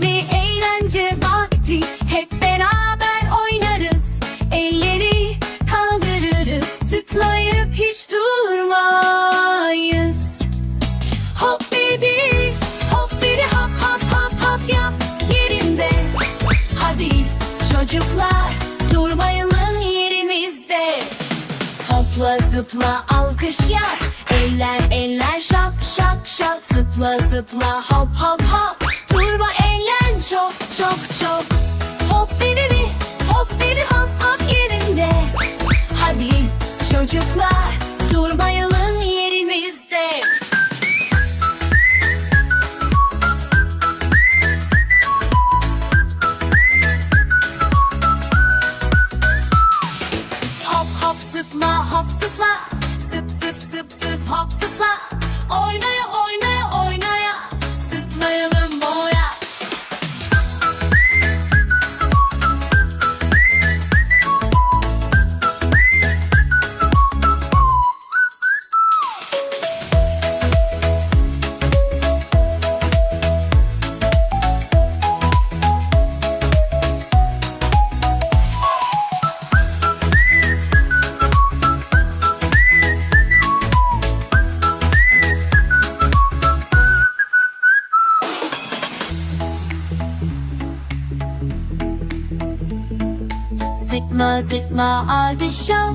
Şimdi eğlence vakti. Hep beraber oynarız. Elleri kaldırırız. Zıplayıp hiç durmayız. Hop biri Hop biri hop hop hop hop yap Yerinde. Hadi çocuklar Durmayalım yerimizde. Hopla zıpla alkış yap. Eller eller şap şap şap. Zıpla zıpla hop hop hop çok çok çok. Hop biri hop biri hop hop yerinde. Hadi çocuklar durmayalım yerimizde. Hop hop zıpla hop zıpla Sıkma sıkma alışa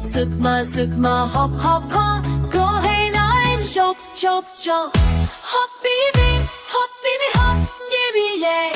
Sıkma sıkma hop hop hop Go hey nine. Çok çok çok. Hop bibi hop bibi hop Gebile